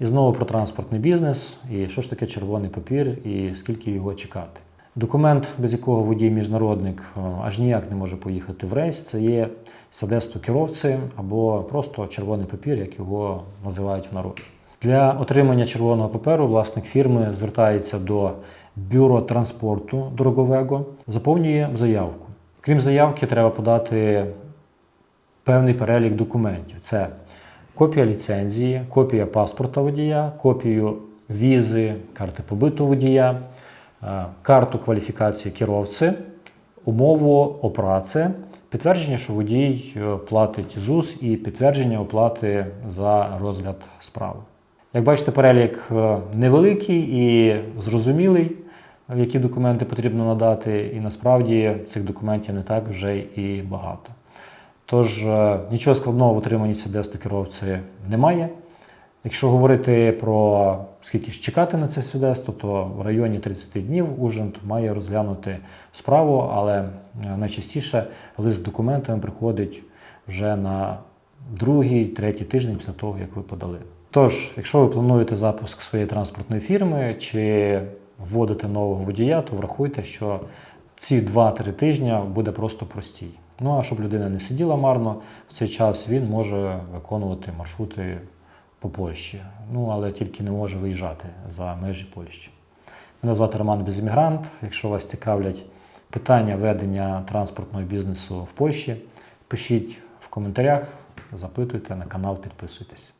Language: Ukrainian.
І знову про транспортний бізнес, і що ж таке червоний папір, і скільки його чекати. Документ, без якого водій-міжнародник е, аж ніяк не може поїхати в рейс, це є свідоцтво керовці або просто червоний папір, як його називають в народі. Для отримання червоного паперу власник фірми звертається до бюро транспорту дорогового, заповнює заявку. Крім заявки, треба подати певний перелік документів. Це копія ліцензії, копія паспорта водія, копію візи, карти побиту водія, е, карту кваліфікації керовці, умову о праці, підтвердження, що водій е, платить ЗУС і підтвердження оплати за розгляд справи. Як бачите, перелік е, невеликий і зрозумілий, які документи потрібно надати, і насправді цих документів не так вже і багато. Тож е, нічого складного в отриманні свідоцтва керовці немає. Якщо говорити про скільки ж чекати на це свідоцтво, то в районі 30 днів Ужент має розглянути справу, але е, найчастіше лист з документами приходить вже на другий, третій тиждень після того, як ви подали. Тож, якщо ви плануєте запуск своєї транспортної фірми чи вводите нового водія, то врахуйте, що ці 2-3 тижні буде просто простій. Ну а щоб людина не сиділа марно, в цей час він може виконувати маршрути по Польщі. Ну але тільки не може виїжджати за межі Польщі. Мене звати Роман Безіммігрант. Якщо вас цікавлять питання ведення транспортного бізнесу в Польщі, пишіть в коментарях, запитуйте на канал, підписуйтесь.